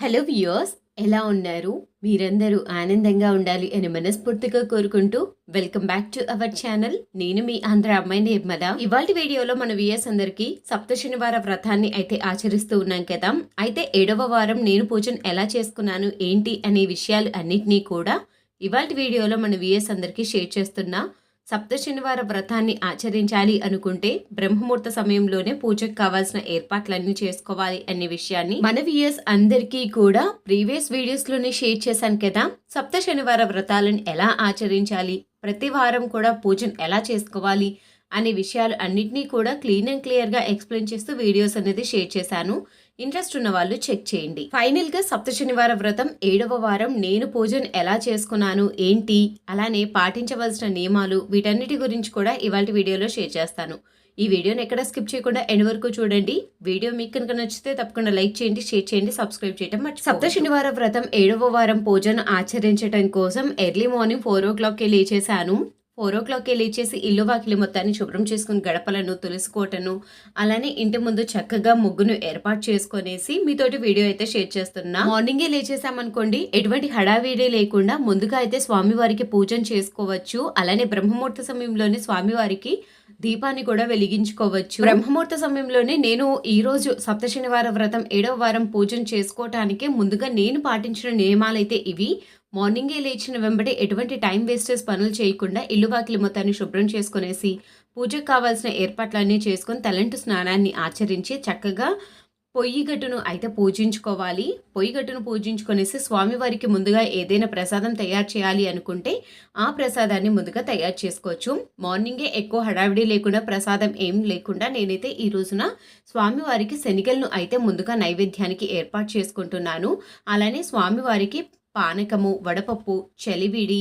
Hello viewers ఎలా ఉన్నారు? మీరందరూ ఆనందంగా ఉండాలి అని మనస్ఫూర్తిగా కోరుకుంటూ welcome back to our channel నేను మీ ఆంధ్ర అమ్మాయి నిర్మల. ఇవాళ వీడియోలో మన విఎస్ అందరికీ సప్త శనివార వ్రతాన్ని అయితే ఆచరిస్తూ ఉన్నాం కదా. అయితే ఏడవ వారం నేను పూజను ఎలా చేసుకున్నాను ఏంటి అనే విషయాలు అన్నిటినీ కూడా ఇవాళ వీడియోలో మన విఎస్ అందరికీ షేర్ చేస్తున్నా. సప్త శనివార వ్రతాన్ని ఆచరించాలి అనుకుంటే బ్రహ్మముహూర్త సమయంలోనే పూజకు కావాల్సిన ఏర్పాట్లన్నీ చేసుకోవాలి అనే విషయాన్ని మన వియర్స్ అందరికీ కూడా ప్రీవియస్ వీడియోస్లోనే షేర్ చేశాను కదా. సప్త శనివార వ్రతాలను ఎలా ఆచరించాలి? ప్రతి వారం కూడా పూజను ఎలా చేసుకోవాలి? అనే విషయాలు అన్నింటినీ కూడా క్లీన్ అండ్ క్లియర్గా ఎక్స్ప్లెయిన్ చేస్తూ వీడియోస్ అనేది షేర్ చేశాను. ఇంట్రెస్ట్ ఉన్న వాళ్ళు చెక్ చేయండి. ఫైనల్గా సప్త శనివార వ్రతం ఏడవ వారం నేను పూజను ఎలా చేసుకున్నాను ఏంటి అలానే పాటించవలసిన నియమాలు వీటన్నిటి గురించి కూడా ఇవాళ వీడియోలో షేర్ చేస్తాను. ఈ వీడియోని ఎక్కడ స్కిప్ చేయకుండా ఎండ్ వరకు చూడండి. వీడియో మీకు కనుక నచ్చితే తప్పకుండా లైక్ చేయండి షేర్ చేయండి సబ్స్క్రైబ్ చేయడం మర్చి సప్త శనివార వ్రతం ఏడవ వారం పూజను ఆచరించడం కోసం ఎర్లీ మార్నింగ్ ఫోర్ ఓ క్లాక్కి లేచేశాను. ఫోర్ ఓ క్లాక్కి లేచేసి ఇల్లు వాకిలి మొత్తాన్ని శుభ్రం చేసుకుని గడపలను తులుసుకోవటను అలానే ఇంటి ముందు చక్కగా ముగ్గును ఏర్పాటు చేసుకునేసి మీతోటి వీడియో అయితే షేర్ చేస్తున్నా. మార్నింగే లేచేసామనుకోండి ఎటువంటి హడావిడి లేకుండా ముందుగా అయితే స్వామివారికి పూజను చేసుకోవచ్చు. అలానే బ్రహ్మముహూర్త సమయంలోనే స్వామివారికి దీపాన్ని కూడా వెలిగించుకోవచ్చు. బ్రహ్మముహూర్త సమయంలోనే నేను ఈ రోజు సప్త శనివార వ్రతం ఏడవ వారం పూజను చేసుకోవటానికి ముందుగా నేను పాటించిన నియమాలైతే ఇవి. మార్నింగే లేచిన వెంబడి ఎటువంటి టైం వేస్టేజ్ పనులు చేయకుండా ఇల్లు వాకిలి మొత్తాన్ని శుభ్రం చేసుకునేసి పూజకు కావాల్సిన ఏర్పాట్లన్నీ చేసుకొని తలంటు స్నానాన్ని ఆచరించి చక్కగా పొయ్యి గట్టును అయితే పూజించుకోవాలి. పొయ్యి గట్టును పూజించుకొనేసి స్వామివారికి ముందుగా ఏదైనా ప్రసాదం తయారు చేయాలి అనుకుంటే ఆ ప్రసాదాన్ని ముందుగా తయారు చేసుకోవచ్చు. మార్నింగే ఎక్కువ హడావిడి లేకుండా ప్రసాదం ఏం లేకుండా నేనైతే ఈ రోజున స్వామివారికి శనిగలను అయితే ముందుగా నైవేద్యానికి ఏర్పాటు చేసుకుంటున్నాను. అలానే స్వామివారికి పానకము వడపప్పు చలివిడి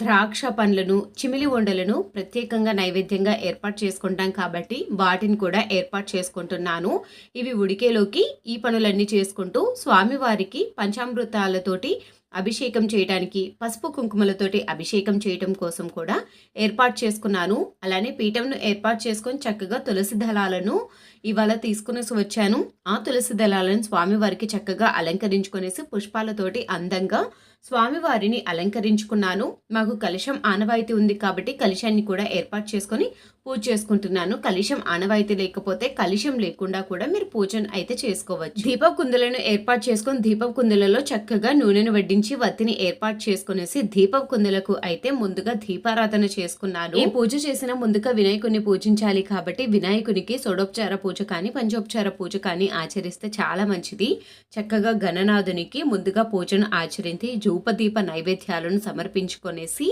ద్రాక్ష పండ్లను చిమిలి వండలను ప్రత్యేకంగా నైవేద్యంగా ఏర్పాటు చేసుకుంటాం కాబట్టి వాటిని కూడా ఏర్పాటు చేసుకుంటున్నాను. ఇవి ఉడికేలోకి ఈ పనులన్నీ చేసుకుంటూ స్వామివారికి పంచామృతాలతోటి అభిషేకం చేయడానికి పసుపు కుంకుమలతోటి అభిషేకం చేయటం కోసం కూడా ఏర్పాటు చేసుకున్నాను. అలానే పీఠంను ఏర్పాటు చేసుకొని చక్కగా తులసి దళాలను ఇవాళ తీసుకునేసి వచ్చాను. ఆ తులసి దళాలను స్వామివారికి చక్కగా అలంకరించుకునేసి పుష్పాలతోటి అందంగా స్వామివారిని అలంకరించుకున్నాను. మాకు కలశం ఆనవాయితీ ఉంది కాబట్టి కలశాన్ని కూడా ఏర్పాటు చేసుకొని పూజ చేసుకుంటున్నాను. కలశం ఆనవాయితీ లేకపోతే కలశం లేకుండా కూడా మీరు పూజను అయితే చేసుకోవచ్చు. దీప కుందులను ఏర్పాటు చేసుకొని దీప కుందులలో చక్కగా నూనెను వడ్డించి వత్తిని ఏర్పాటు చేసుకునేసి దీప కుందులకు అయితే ముందుగా దీపారాధన చేసుకున్నాను. ఈ పూజ చేసిన ముందుగా వినాయకుడిని పూజించాలి కాబట్టి వినాయకునికి సోడోపచార పూజ కానీ పంచోపచార పూజ కానీ ఆచరిస్తే చాలా మంచిది. చక్కగా గణనాథునికి ముందుగా పూజను ఆచరించి ధూపదీప నైవేద్యాలను సమర్పించుకొనేసి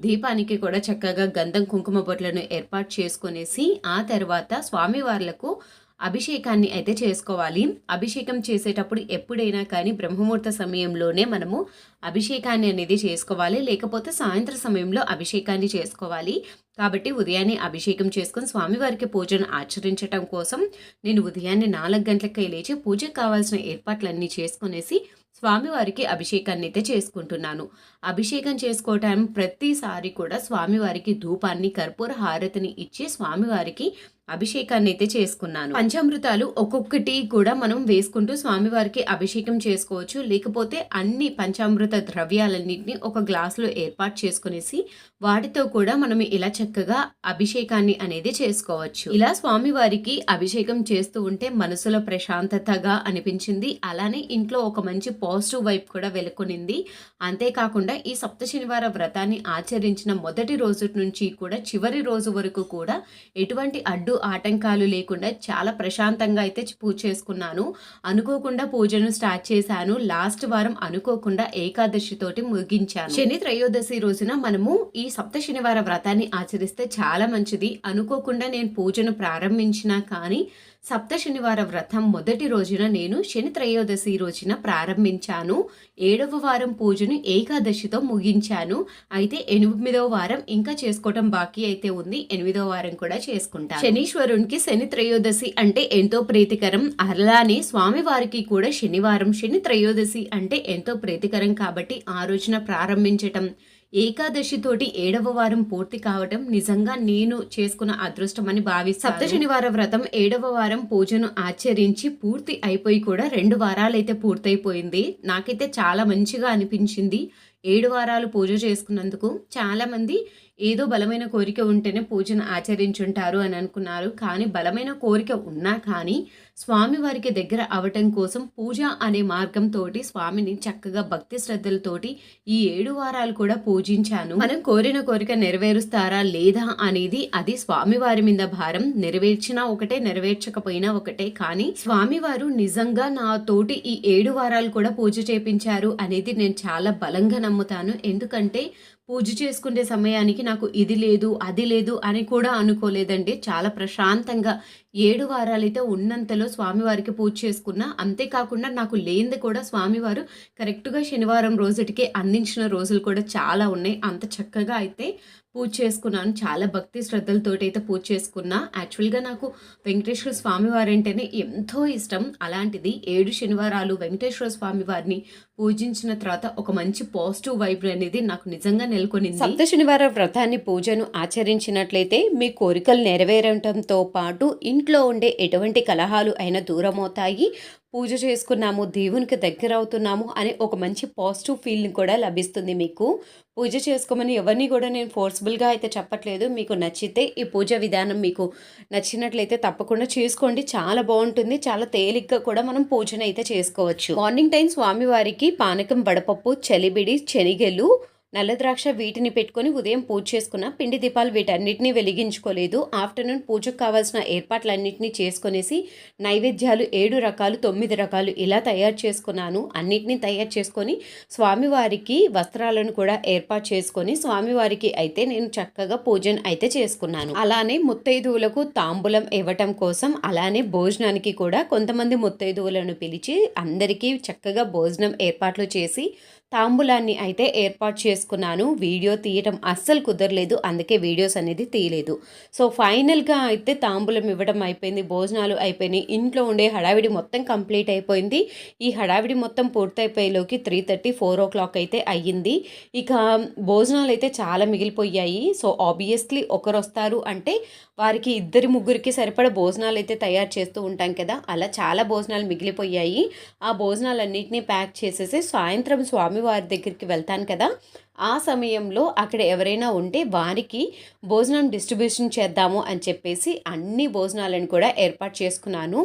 దీపానికి కూడా చక్కగా గంధం కుంకుమ బొట్లను ఏర్పాటు చేసుకునేసి ఆ తర్వాత స్వామివార్లకు అభిషేకాన్ని అయితే చేసుకోవాలి. అభిషేకం చేసేటప్పుడు ఎప్పుడైనా కానీ బ్రహ్మముహూర్త సమయంలోనే మనము అభిషేకాన్ని అనేది చేసుకోవాలి. లేకపోతే సాయంత్ర సమయంలో అభిషేకాన్ని చేసుకోవాలి. కాబట్టి ఉదయాన్నే అభిషేకం చేసుకుని స్వామివారికి పూజను ఆచరించటం కోసం నేను ఉదయాన్నే నాలుగు గంటలకి లేచి పూజకు కావాల్సిన ఏర్పాట్లన్నీ చేసుకునేసి స్వామివారికి అభిషేకాన్ని అయితే చేసుకుంటున్నాను. అభిషేకం చేసుకోవటం ప్రతిసారి కూడా స్వామివారికి ధూపాన్ని కర్పూర హారతిని ఇచ్చి స్వామివారికి అభిషేకాన్ని అయితే చేసుకున్నాను. పంచామృతాలు ఒక్కొక్కటి కూడా మనం వేసుకుంటూ స్వామివారికి అభిషేకం చేసుకోవచ్చు. లేకపోతే అన్ని పంచామృత ద్రవ్యాలన్నింటినీ ఒక గ్లాసులో ఏర్పాటు చేసుకునేసి వాటితో కూడా మనం ఇలా చక్కగా అభిషేకాన్ని అనేది చేసుకోవచ్చు. ఇలా స్వామివారికి అభిషేకం చేస్తూ ఉంటే మనసులో ప్రశాంతతగా అనిపించింది. అలానే ఇంట్లో ఒక మంచి పాజిటివ్ వైపు కూడా వెలుకొనింది అంతేకాకుండా ఈ సప్త శనివార వ్రతాన్ని ఆచరించిన మొదటి రోజు నుంచి కూడా చివరి రోజు వరకు కూడా ఎటువంటి అడ్డు ఆటంకాలు లేకుండా చాలా ప్రశాంతంగా అయితే పూజ చేసుకున్నాను. అనుకోకుండా పూజను స్టార్ట్ చేశాను. లాస్ట్ వారం అనుకోకుండా ఏకాదశితోటి ముగించాను. శని త్రయోదశి రోజున మనము ఈ సప్త శనివార వ్రతాన్ని ఆచరిస్తే చాలా మంచిది. అనుకోకుండా నేను పూజను ప్రారంభించినా కానీ సప్త శనివార వ్రతం మొదటి రోజున నేను శని త్రయోదశి రోజున ప్రారంభించాను. ఏడవ వారం పూజను ఏకాదశితో ముగించాను. అయితే ఎనిమిదవ వారం ఇంకా చేసుకోవటం బాకీ అయితే ఉంది. ఎనిమిదవ వారం కూడా చేసుకుంటాను. శనీశ్వరునికి శని త్రయోదశి అంటే ఎంతో ప్రీతికరం. అలానే స్వామివారికి కూడా శనివారం శని త్రయోదశి అంటే ఎంతో ప్రీతికరం కాబట్టి ఆ రోజున ప్రారంభించటం ఏకాదశి తోటి ఏడవ వారం పూర్తి కావటం నిజంగా నేను చేసుకున్న అదృష్టం అని భావిస్తాను. సప్త శనివార వ్రతం ఏడవ వారం పూజను ఆచరించి పూర్తి అయిపోయి కూడా రెండు వారాలైతే పూర్తయిపోయింది. నాకైతే చాలా మంచిగా అనిపించింది. ఏడు వారాలు పూజ చేసుకున్నందుకు చాలామంది ఏదో బలమైన కోరిక ఉంటేనే పూజను ఆచరించుంటారు అని అనుకున్నారు. కానీ బలమైన కోరిక ఉన్నా కానీ స్వామివారికి దగ్గర అవటం కోసం పూజ అనే మార్గంతో స్వామిని చక్కగా భక్తి శ్రద్ధలతోటి ఈ ఏడు వారాలు కూడా పూజించాను. మనం కోరిన కోరిక నెరవేరుస్తారా లేదా అనేది అది స్వామివారి మీద భారం. నెరవేర్చినా ఒకటే నెరవేర్చకపోయినా ఒకటే. కానీ స్వామివారు నిజంగా నా తోటి ఈ ఏడు వారాలు కూడా పూజ చేపించారు అనేది నేను చాలా బలంగా నమ్ముతాను. ఎందుకంటే పూజ చేసుకునే సమయానికి నాకు ఇది లేదు అది లేదు అని కూడా అనుకోలేదండి. చాలా ప్రశాంతంగా ఏడు వారాలైతే ఉన్నంతలో స్వామివారికి పూజ చేసుకున్నా. అంతేకాకుండా నాకు లేనిది కూడా స్వామివారు కరెక్ట్గా శనివారం రోజుటికి అందించిన రోజులు కూడా చాలా ఉన్నాయి. అంత చక్కగా అయితే పూజ చేసుకున్నాను. చాలా భక్తి శ్రద్ధలతోటి అయితే పూజ చేసుకున్నా. యాక్చువల్గా నాకు వెంకటేశ్వర స్వామి వారు అంటేనే ఎంతో ఇష్టం. అలాంటిది ఏడు శనివారాలు వెంకటేశ్వర స్వామి వారిని పూజించిన తర్వాత ఒక మంచి పాజిటివ్ వైబ్ అనేది నాకు నిజంగా నెలకొనింది. సప్త శనివార వ్రతాన్ని పూజను ఆచరించినట్లయితే మీ కోరికలు నెరవేరటంతో పాటు ఇంట్లో ఉండే ఎటువంటి కలహాలు అయినా దూరం అవుతాయి పూజ చేసుకున్నాము దేవునికి దగ్గర అవుతున్నాము అనే ఒక మంచి పాజిటివ్ ఫీల్ని కూడా లభిస్తుంది మీకు. పూజ చేసుకోమని ఎవరిని కూడా నేను ఫోర్స్ఫుల్గా అయితే చెప్పట్లేదు. మీకు నచ్చితే ఈ పూజ విధానం మీకు నచ్చినట్లయితే తప్పకుండా చేసుకోండి. చాలా బాగుంటుంది. చాలా తేలిగ్గా కూడా మనం పూజను అయితే చేసుకోవచ్చు. మార్నింగ్ టైం స్వామివారికి పానకం వడపప్పు చలిబిడి శనిగెలు నల్లద్రాక్ష వీటిని పెట్టుకొని ఉదయం పూజ చేసుకున్న పిండి దీపాలు వీటన్నిటిని వెలిగించుకోలేదు. ఆఫ్టర్నూన్ పూజకు కావాల్సిన ఏర్పాట్లన్నింటినీ చేసుకునేసి నైవేద్యాలు ఏడు రకాలు తొమ్మిది రకాలు ఇలా తయారు చేసుకున్నాను. అన్నిటినీ తయారు చేసుకొని స్వామివారికి వస్త్రాలను కూడా ఏర్పాటు చేసుకొని స్వామివారికి అయితే నేను చక్కగా పూజను అయితే చేసుకున్నాను. అలానే ముత్తైదువులకు తాంబూలం ఇవ్వటం కోసం అలానే భోజనానికి కూడా కొంతమంది ముత్తైదువులను పిలిచి అందరికీ చక్కగా భోజనం ఏర్పాట్లు చేసి తాంబూలాన్ని అయితే ఏర్పాటు చేసుకున్నాను. వీడియో తీయటం అస్సలు కుదరలేదు. అందుకే వీడియోస్ అనేది తీయలేదు. సో ఫైనల్గా అయితే తాంబూలం ఇవ్వడం అయిపోయింది. భోజనాలు అయిపోయినాయి. ఇంట్లో ఉండే హడావిడి మొత్తం కంప్లీట్ అయిపోయింది. ఈ హడావిడి మొత్తం పూర్తయిపోయేలోకి three thirty four o'clock అయితే అయ్యింది. ఇక భోజనాలు అయితే చాలా మిగిలిపోయాయి. సో ఆబ్వియస్లీ ఒకరు వస్తారు అంటే వారికి ఇద్దరి ముగ్గురికి సరిపడ భోజనాలు అయితే తయారు చేస్తూ ఉంటాం కదా. అలా చాలా భోజనాలు మిగిలిపోయాయి. ఆ భోజనాలన్నింటినీ ప్యాక్ చేసేసి సాయంత్రం స్వామి వారి దగ్గరికి వెళ్తాను కదా ఆ సమయంలో అక్కడ ఎవరైనా ఉంటే వారికి భోజనం డిస్ట్రిబ్యూషన్ చేద్దాము అని చెప్పేసి అన్ని భోజనాలను కూడా ఏర్పాటు చేసుకున్నాను.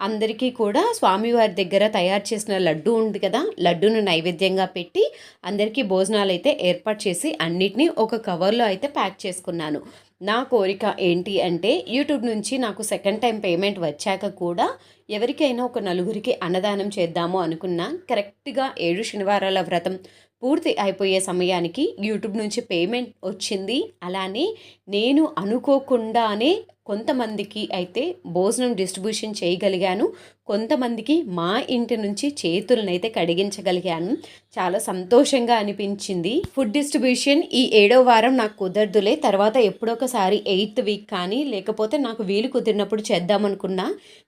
అందరికీ కూడా స్వామివారి దగ్గర తయారు చేసిన లడ్డు ఉంది కదా లడ్డును నైవేద్యంగా పెట్టి అందరికీ భోజనాలు అయితే ఏర్పాటు చేసి అన్నిటినీ ఒక కవర్లో అయితే ప్యాక్ చేసుకున్నాను. నా కోరిక ఏంటి అంటే యూట్యూబ్ నుంచి నాకు సెకండ్ టైం పేమెంట్ వచ్చాక కూడా ఎవరికైనా ఒక నలుగురికి అన్నదానం చేద్దాము అనుకున్నా కరెక్ట్గా ఏడు శనివారాల వ్రతం పూర్తి అయిపోయే సమయానికి యూట్యూబ్ నుంచి పేమెంట్ వచ్చింది. అలానే నేను అనుకోకుండానే కొంతమందికి అయితే భోజనం డిస్ట్రిబ్యూషన్ చేయగలిగాను. కొంతమందికి మా ఇంటి నుంచి చేతులనైతే కడిగించగలిగాను. చాలా సంతోషంగా అనిపించింది. ఫుడ్ డిస్ట్రిబ్యూషన్ ఈ ఏడో వారం నాకు కుదరదులే. తర్వాత ఎప్పుడొకసారి ఎయిత్ వీక్ కానీ లేకపోతే నాకు వీలు కుదిరినప్పుడు చేద్దామనుకున్నా.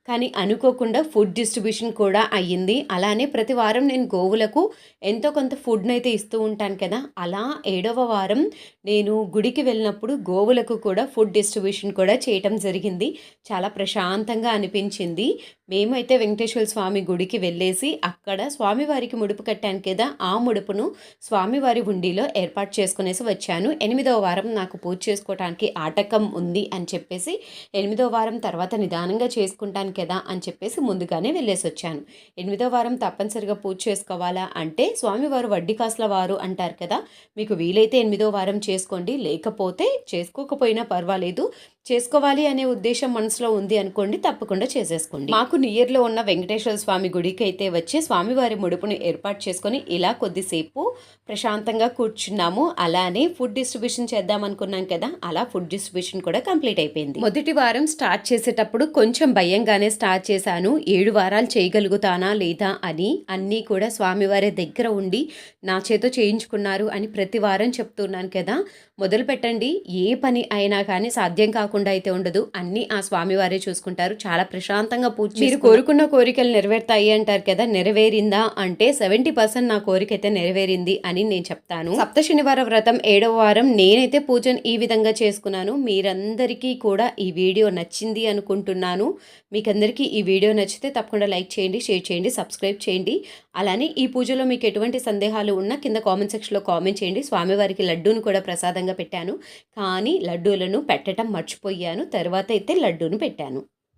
కానీ అనుకోకుండా ఫుడ్ డిస్ట్రిబ్యూషన్ కూడా అయ్యింది. అలానే ప్రతి వారం నేను గోవులకు ఎంతో కొంత ఫుడ్ని అయితే ఇస్తూ ఉంటాను కదా. అలా ఏడవ వారం నేను గుడికి వెళ్ళినప్పుడు గోవులకు కూడా ఫుడ్ డిస్ట్రిబ్యూషన్ కూడా చేయటం జరిగింది. చాలా ప్రశాంతంగా అనిపించింది. మేమైతే వెంకటేశ్వర స్వామి గుడికి వెళ్ళేసి అక్కడ స్వామివారికి ముడుపు కట్టాను కదా ఆ ముడుపును స్వామివారి హుండీలో ఏర్పాటు చేసుకునేసి వచ్చాను. ఎనిమిదవ వారం నాకు పూజ చేసుకోవడానికి ఆటకం ఉంది అని చెప్పేసి ఎనిమిదో వారం తర్వాత నిదానంగా చేసుకుంటాను కదా అని చెప్పేసి ముందుగానే వెళ్ళేసి వచ్చాను. ఎనిమిదో వారం తప్పనిసరిగా పూజ చేసుకోవాలా అంటే స్వామివారు వడ్డీ కాసుల వారు అంటారు కదా మీకు వీలైతే ఎనిమిదో వారం చేసుకోండి లేకపోతే చేసుకోకపోయినా పర్వాలేదు. చేసుకోవాలి అనే ఉద్దేశం మనసులో ఉంది అనుకోండి తప్పకుండా చేసేసుకోండి. మాకు నియర్లో ఉన్న వెంకటేశ్వర స్వామి గుడికి అయితే వచ్చి స్వామివారి ముడుపును ఏర్పాటు చేసుకొని ఇలా కొద్దిసేపు ప్రశాంతంగా కూర్చున్నాము. అలానే ఫుడ్ డిస్ట్రిబ్యూషన్ చేద్దాం అనుకున్నాం కదా అలా ఫుడ్ డిస్ట్రిబ్యూషన్ కూడా కంప్లీట్ అయిపోయింది. మొదటి వారం స్టార్ట్ చేసేటప్పుడు కొంచెం భయంగానే స్టార్ట్ చేశాను. ఏడు వారాలు చేయగలుగుతానా లేదా అని అన్నీ కూడా స్వామివారి దగ్గర ఉండి నా చేతో చేయించుకున్నారు అని ప్రతి వారం చెప్తున్నాను కదా. మొదలు పెట్టండి ఏ పని అయినా కానీ సాధ్యం కాకుండా రాకుండా అయితే ఉండదు. అన్ని ఆ స్వామివారే చూసుకుంటారు. చాలా ప్రశాంతంగా పూజ మీరు కోరుకున్న కోరికలు నెరవేరుతాయి అంటారు కదా నెరవేరిందా? అంటే సెవెంటీ పర్సెంట్ నా కోరిక అయితే నెరవేరింది అని నేను చెప్తాను. సప్త శనివార వ్రతం ఏడవ వారం నేనైతే పూజను ఈ విధంగా చేసుకున్నాను. మీరందరికీ కూడా ఈ వీడియో నచ్చింది అనుకుంటున్నాను. మీకందరికీ ఈ వీడియో నచ్చితే తప్పకుండా లైక్ చేయండి షేర్ చేయండి సబ్స్క్రైబ్ చేయండి. అలానే ఈ పూజలో మీకు ఎటువంటి సందేహాలు ఉన్నా కింద కామెంట్ సెక్షన్లో కామెంట్ చేయండి. స్వామివారికి లడ్డూను కూడా ప్రసాదంగా పెట్టాను. కానీ లడ్డూలను పెట్టడం పొయ్యాను. తర్వాత అయితే లడ్డూను పెట్టాను.